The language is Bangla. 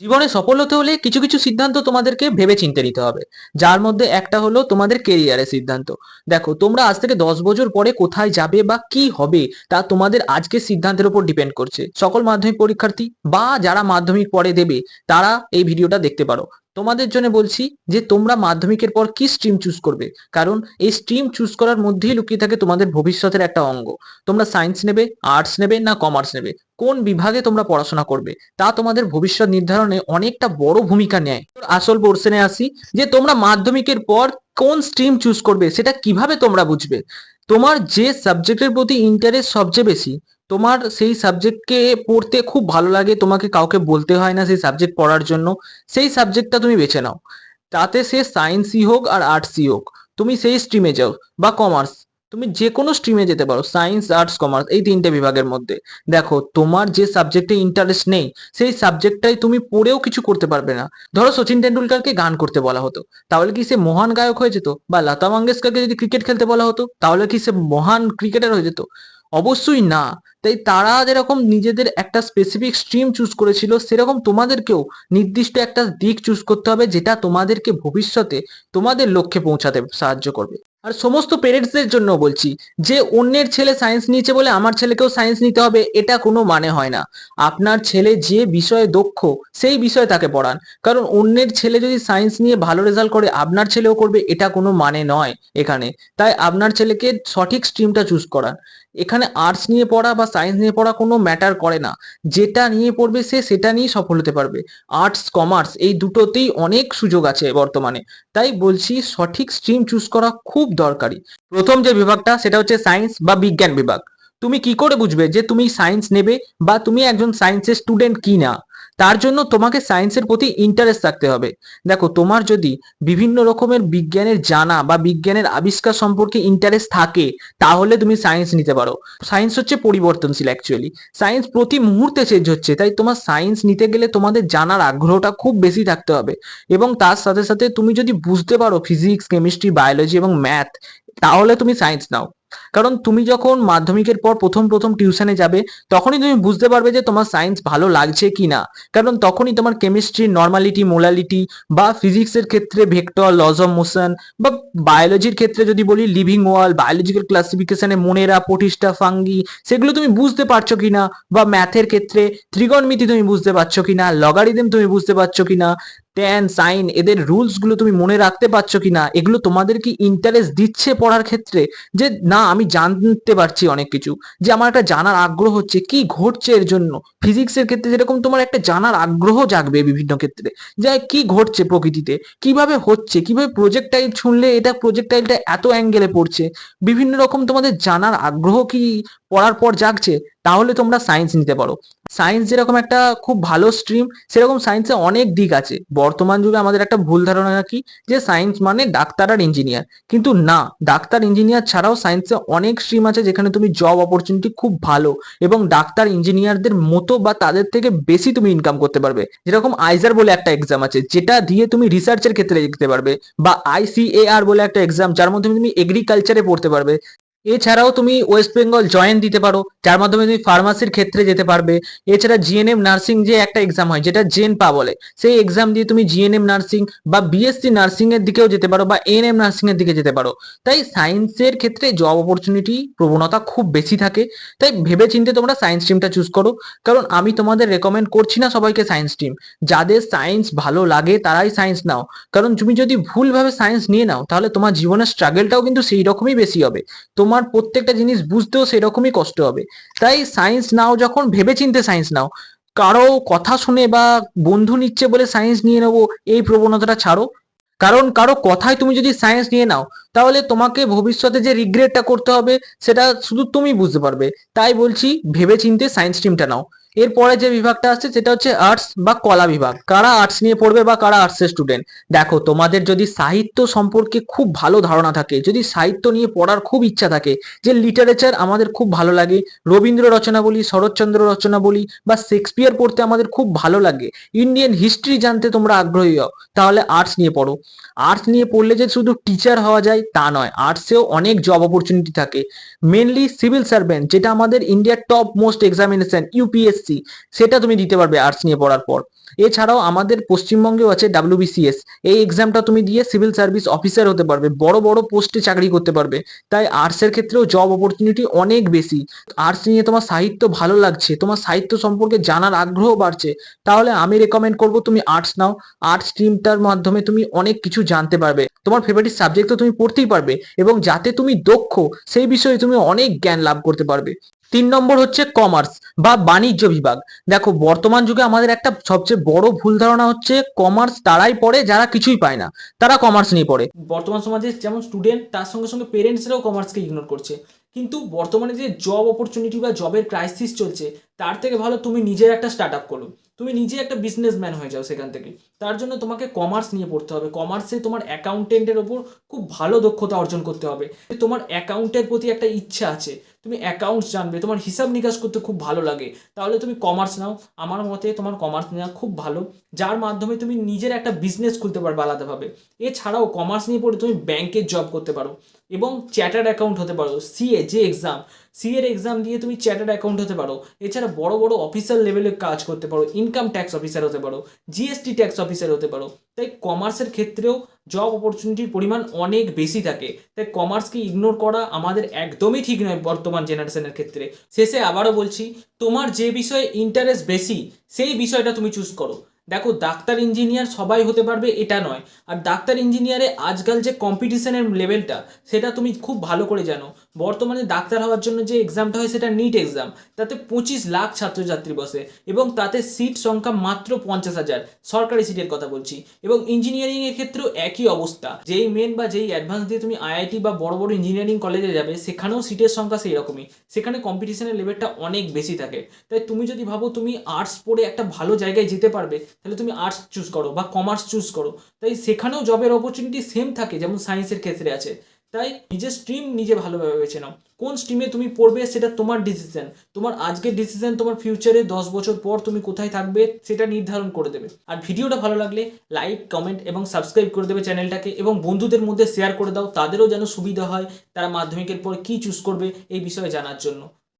জীবনে সফল হতে হলে কিছু কিছু সিদ্ধান্ত তোমাদেরকে ভেবে চিন্তে নিতে হবে। যার মধ্যে একটা হলো তোমাদের কেরিয়ারের সিদ্ধান্ত। দেখো, তোমরা আজ থেকে দশ বছর পরে কোথায় যাবে বা কি হবে তা তোমাদের আজকের সিদ্ধান্তের উপর ডিপেন্ড করছে। সকল মাধ্যমিক পরীক্ষার্থী বা যারা মাধ্যমিক পরে দেবে, তারা এই ভিডিওটা দেখতে পারো। তোমাদের জন্য বলছি যে তোমরা মাধ্যমিকের পর কি স্ট্রিম চুজ করবে? কারণ এই স্ট্রিম চুজ করার মধ্যেই লুকিয়ে থাকে তোমাদের ভবিষ্যতের একটা অঙ্গ। তোমরা সায়েন্স নেবে আর্টস নেবে না কমার্স নেবে? কোন বিভাগে তোমরা পড়াশোনা করবে? তা তোমাদের ভবিষ্যৎ নির্ধারণে অনেকটা বড় ভূমিকা নেয়। আসল পোর্শনে আসি যে তোমরা মাধ্যমিকের পর কোন স্ট্রিম চুজ করবে, সেটা কীভাবে তোমরা বুঝবে? তোমার যে সাবজেক্টের প্রতি ইন্টারেস্ট সবচেয়ে বেশি তোমার সেই সাবজেক্টকে পড়তে খুব ভালো লাগে, তোমাকে কাউকে বলতে হয় না সেই সাবজেক্ট পড়ার জন্য। সেই সাবজেক্টটা তুমি বেছে নাও। তাতে সে সায়েন্সই হোক আর আর্টসই হোক, তুমি সেই স্ট্রিমে যাও বা কমার্স তুমি যে কোনো স্ট্রিমে যেতে পারো সায়েন্স আর্টস কমার্স এই তিনটে বিভাগের মধ্যে। দেখো, তোমার যে সাবজেক্টে ইন্টারেস্ট নেই, সেই সাবজেক্টটাই তুমি পড়েও কিছু করতে পারবে না। ধরো সচিন টেন্ডুলকারকে গান করতে বলা হতো, তাহলে কি সে মহান গায়ক হয়ে যেত? বা লতা মঙ্গেশকরকে যদি ক্রিকেট খেলতে বলা হতো, তাহলে কি সে মহান ক্রিকেটার হয়ে যেত? অবশ্যই না। তাই তারা যেরকম নিজেদের একটা স্পেসিফিক স্ট্রিম চুজ করেছিল, সেরকম তোমাদেরকেও নির্দিষ্ট একটা দিক চুজ করতে হবে, যেটা তোমাদেরকে ভবিষ্যতে তোমাদের লক্ষ্যে পৌঁছাতে সাহায্য করবে। আর সমস্ত পেরেন্টসদের জন্য বলছি, যে অন্যের ছেলে সায়েন্স নিয়েছে বলে আমার ছেলেকেও সায়েন্স নিতে হবে, এটা কোনো মানে হয় না। আপনার ছেলে যে বিষয়ে দক্ষ, সেই বিষয়ে তাকে পড়ান। কারণ অন্যের ছেলে যদি সায়েন্স নিয়ে ভালো রেজাল্ট করে, আপনার ছেলেও করবে, এটা কোনো মানে নয় এখানে। তাই আপনার ছেলেকে সঠিক স্ট্রিমটা চুজ করান। এখানে আর্টস নিয়ে পড়া বা সায়েন্স নিয়ে পড়া কোনো ম্যাটার করে না। যেটা নিয়ে পড়বে সে সেটা নিয়ে সফল হতে পারবে। আর্টস কমার্স এই দুটোতেই অনেক সুযোগ আছে বর্তমানে। তাই বলছি সঠিক স্ট্রিম চুজ করা খুব দরকারি। প্রথম যে বিভাগটা সেটা হচ্ছে সায়েন্স বা বিজ্ঞান বিভাগ। তুমি কি করে বুঝবে যে তুমি সায়েন্স নেবে বা তুমি একজন সায়েন্সের স্টুডেন্ট কি না তার জন্য তোমাকে সায়েন্সের প্রতি ইন্টারেস্ট থাকতে হবে। দেখো, তোমার যদি বিভিন্ন রকমের বিজ্ঞানের জানা বা বিজ্ঞানের আবিষ্কার সম্পর্কে ইন্টারেস্ট থাকে, তাহলে তুমি সায়েন্স নিতে পারো। সায়েন্স হচ্ছে পরিবর্তনশীল অ্যাকচুয়ালি সায়েন্স প্রতি মুহূর্তে চেঞ্জ হচ্ছে, তাই তোমার সায়েন্স নিতে গেলে তোমাদের জানার আগ্রহটা খুব বেশি থাকতে হবে। এবং তার সাথে সাথে তুমি যদি বুঝতে পারো ফিজিক্স কেমিস্ট্রি বায়োলজি এবং ম্যাথ তাহলে তুমি সায়েন্স নাও। কারণ তুমি যখন মাধ্যমিকের পর প্রথম প্রথম টিউশনে যাবে, তখনই তুমি বুঝতে পারবে যে তোমার সায়েন্স ভালো লাগছে কি না কারণ তখনই তোমার কেমিস্ট্রি নর্মালিটি মোলালিটি বা ফিজিক্সের ক্ষেত্রে ভেক্টর লজ অফ মোশন বা বায়োলজির ক্ষেত্রে যদি বলি লিভিং ওয়াল বায়োলজিক্যাল ক্লাসিফিকেশনে মনেরা, প্রতিষ্ঠা, ফাঙ্গি, সেগুলো তুমি বুঝতে পারছ কিনা? বা ম্যাথের ক্ষেত্রে ত্রিগণমিতি তুমি বুঝতে পারছ কিনা? লগারিদম তুমি বুঝতে পারছ কিনা? ট্যান সাইন এদের রুলসগুলো তুমি মনে রাখতে পারছ কি না এগুলো তোমাদের কি ইন্টারেস্ট দিচ্ছে পড়ার ক্ষেত্রে যে, না, আমি জানতে পারছি অনেক কিছু। যে, আমার একটা জানার আগ্রহ হচ্ছে, কি ঘটছে এর জন্য? ফিজিক্সের ক্ষেত্রে যেরকম তোমার একটা জানার আগ্রহ জাগবে বিভিন্ন ক্ষেত্রে, যে, কি ঘটছে প্রকৃতিতে? কীভাবে হচ্ছে? কীভাবে প্রজেক্টাইল ছুঁড়লে এটা প্রজেক্টাইলটা এত অ্যাঙ্গেলে পড়ছে? বিভিন্ন রকম তোমাদের জানার আগ্রহ কি পড়ার পর জাগছে? তাহলে তোমরা সায়েন্স নিতে পারো। সায়েন্স যেরকম একটা খুব ভালো স্ট্রিম সেরকম সায়েন্সে অনেক দিক আছে। বর্তমান যুগে আমাদের একটা ভুল ধারণা কি? যে সায়েন্স মানে ডাক্তার আর ইঞ্জিনিয়ার কিন্তু না, ডাক্তার ইঞ্জিনিয়ার ছাড়াও সায়েন্সে অনেক স্ট্রিম আছে যেখানে তুমি জব অপরচুনিটি খুব ভালো এবং ডাক্তার ইঞ্জিনিয়ারদের মতো বা তাদের থেকে বেশি তুমি ইনকাম করতে পারবে। যেরকম আইজার বলে একটা এক্সাম আছে, যেটা দিয়ে তুমি রিসার্চের ক্ষেত্রে লিখতে পারবে বা আইসিএআর বলে একটা এক্সাম যার মধ্যে তুমি এগ্রিকালচারে পড়তে পারবে। এছাড়াও তুমি ওয়েস্ট বেঙ্গল জয়েন দিতে পারো। যার মাধ্যমে তুমি ফার্মাসির ক্ষেত্রে যেতে পারবে। এছাড়া জিএনএম নার্সিং যে একটা এক্সাম হয়, যেটা জেন পা বলে, সেই এক্সাম দিয়ে তুমি জিএনএম নার্সিং বা বিএসসি নার্সিং এর দিকেও যেতে পারো বা এএনএম নার্সিং এর দিকে যেতে পারো। তাই সায়েন্সের ক্ষেত্রে জব অপরচুনিটি প্রবণতা খুব বেশি থাকে। তাই ভেবে চিন্তে তোমরা সায়েন্স স্ট্রিমটা চুজ করো। কারণ আমি তোমাদের রেকমেন্ড করছি না সবাইকে সায়েন্স স্ট্রিম যাদের সায়েন্স ভালো লাগে, তারাই সায়েন্স নাও। কারণ তুমি যদি ভুলভাবে সায়েন্স নিয়ে নাও, তাহলে তোমার জীবনের স্ট্রাগলটাও কিন্তু সেই রকমই বেশি হবে। তোমার প্রত্যেকটা জিনিস বুঝতেও সেরকমই কষ্ট হবে। তাই সায়েন্স নাও, যখন ভেবে চিনতে সায়েন্স নাও, কারও কথা শুনে বা বন্ধু নিচ্ছে বলে সায়েন্স নিয়ে নেব, এই প্রবণতাটা ছাড়ো। কারণ কারও কথায় তুমি যদি সায়েন্স নিয়ে নাও, তাহলে তোমাকে ভবিষ্যতে যে রিগ্রেটটা করতে হবে, সেটা শুধু তুমি বুঝতে পারবে। তাই বলছি ভেবে চিনতে সায়েন্স স্ট্রিমটা নাও। এরপরে যে বিভাগটা আসছে সেটা হচ্ছে আর্টস বা কলা বিভাগ। কারা আর্টস নিয়ে পড়বে বা কারা আর্টসের স্টুডেন্ট দেখো, তোমাদের যদি সাহিত্য সম্পর্কে খুব ভালো ধারণা থাকে, যদি সাহিত্য নিয়ে পড়ার খুব ইচ্ছা থাকে, যে লিটারেচার আমাদের খুব ভালো লাগে, রবীন্দ্র রচনা বলি, শরৎচন্দ্র রচনা বলি, বা শেক্সপিয়ার পড়তে আমাদের খুব ভালো লাগে ইন্ডিয়ান হিস্ট্রি জানতে তোমরা আগ্রহী হও, তাহলে আর্টস নিয়ে পড়ো। আর্টস নিয়ে পড়লে যে শুধু টিচার হওয়া যায়, তা নয় আর্টসেও অনেক জব অপরচুনিটি থাকে। মেনলি সিভিল সার্ভেন্ট যেটা আমাদের ইন্ডিয়ার টপ মোস্ট এক্সামিনেশন ইউপিএসসি সেটা তুমি দিতে পারবে আর্টস নিয়ে পড়ার পর। এছাড়াও আমাদের পশ্চিমবঙ্গেও আছে ডাব্লিউবিসিএস এই এক্সামটা তুমি দিয়ে সিভিল সার্ভিস অফিসার হতে পারবে, বড় বড় পোস্টে চাকরি করতে পারবে। তাই আর্টসের ক্ষেত্রেও জব অপরচুনিটি অনেক বেশি। আর্টস নিয়ে তোমার সাহিত্য ভালো লাগছে, তোমার সাহিত্য সম্পর্কে জানার আগ্রহ বাড়ছে, তাহলে আমি রেকমেন্ড করব তুমি আর্টস নাও। আর্টস স্ট্রিমটার মাধ্যমে তুমি অনেক কিছু জানতে পারবে। তোমার ফেভারিট সাবজেক্ট তো তুমি পড়তেই পারবে, এবং যাতে তুমি দক্ষ, সেই বিষয়ে তুমি অনেক জ্ঞান লাভ করতে পারবে। তিন নম্বর হচ্ছে কমার্স বা বাণিজ্য বিভাগ। দেখো, বর্তমান যুগে আমাদের একটা সবচেয়ে বড় ভুল ধারণা হচ্ছে কমার্স তারাই পড়ে, যারা কিছুই পায় না। তারা কমার্স নিয়ে পড়ে। বর্তমান সমাজে যেমন স্টুডেন্ট তার সঙ্গে সঙ্গে পেরেন্টসরাও কমার্সকে ইগনোর করছে। কিন্তু বর্তমানে যে জব অপরচুনিটি বা জবের ক্রাইসিস চলছে, তার থেকে ভালো তুমি নিজের একটা স্টার্ট আপ করো। তুমি নিজে একটা বিজনেসম্যান হয়ে যাও সেখান থেকে। তার জন্য তোমাকে কমার্স নিয়ে পড়তে হবে। কমার্সে তোমার অ্যাকাউন্টেন্টের ওপর খুব ভালো দক্ষতা অর্জন করতে হবে। তোমার অ্যাকাউন্টের প্রতি একটা ইচ্ছা আছে। তুমি অ্যাকাউন্টস জানবে, তোমার হিসাব নিকাশ করতে খুব ভালো লাগে। তাহলে তুমি কমার্স নাও। আমার মতে তোমার কমার্স নেওয়া খুব ভালো। যার মাধ্যমে তুমি নিজের একটা বিজনেস খুলতে পারবে আলাদাভাবে। এছাড়াও কমার্স নিয়ে পড়ে তুমি ব্যাংকের জব করতে পারো এবং চ্যাটার্ড অ্যাকাউন্ট হতে পারো। সিএ যে এক্সাম সিএর এক্সাম দিয়ে তুমি চ্যাটার্ড অ্যাকাউন্ট হতে পারো। এছাড়া বড় বড় অফিসার লেভেলে কাজ করতে পারো। ইনকাম ট্যাক্স অফিসার হতে পারো। জিএসটি ট্যাক্স অফিসার হতে পারো। তাই কমার্সের ক্ষেত্রেও জব অপরচুনিটির পরিমাণ অনেক বেশি থাকে। তাই কমার্সকে ইগনোর করা আমাদের একদমই ঠিক নয় বর্তমান জেনারেশনের ক্ষেত্রে। শেষে আবারও বলছি, তোমার যে বিষয়ে ইন্টারেস্ট বেশি, সেই বিষয়টা তুমি চুজ করো। দেখো, ডাক্তার ইঞ্জিনিয়ার সবাই হতে পারবে, এটা নয়। আর ডাক্তার ইঞ্জিনিয়ারে আজকাল যে কম্পিটিশনের লেভেলটা সেটা তুমি খুব ভালো করে জানো। বর্তমানে ডাক্তার হওয়ার জন্য যে এক্সামটা হয়, সেটা নিট এক্সাম তাতে পঁচিশ লাখ ছাত্রছাত্রী বসে, এবং তাতে সিট সংখ্যা মাত্র পঞ্চাশ হাজার, সরকারি সিটের কথা বলছি। এবং ইঞ্জিনিয়ারিং এর ক্ষেত্রেও একই অবস্থা। যেই মেন বা যেই অ্যাডভান্স দিয়ে তুমি আইআইটি বা বড় বড় ইঞ্জিনিয়ারিং কলেজে যাবে, সেখানেও সিটের সংখ্যা সেই রকমই সেখানে কম্পিটিশনের লেভেলটা অনেক বেশি থাকে। তাই তুমি যদি ভাবো, তুমি আর্টস পড়ে একটা ভালো জায়গায় যেতে পারবে তাহলে তুমি আর্টস চুজ করো বা কমার্স চুজ করো। তাই সেখানেও জবের অপরচুনিটি সেম থাকে যেমন সায়েন্সের ক্ষেত্রে আছে। তাই নিজের স্ট্রিম নিজে ভালোভাবে বেছে নাও। কোন স্ট্রিমে তুমি পড়বে সেটা তোমার ডিসিশন তোমার আজকের ডিসিশন তোমার ফিউচারে দশ বছর পর তুমি কোথায় থাকবে সেটা নির্ধারণ করে দেবে। আর ভিডিওটা ভালো লাগলে লাইক কমেন্ট এবং সাবস্ক্রাইব করে দেবে চ্যানেলটাকে এবং বন্ধুদের মধ্যে শেয়ার করে দাও। তাদেরও যেন সুবিধা হয় তারা মাধ্যমিকের পর কী চুজ করবে এই বিষয়ে জানার জন্য।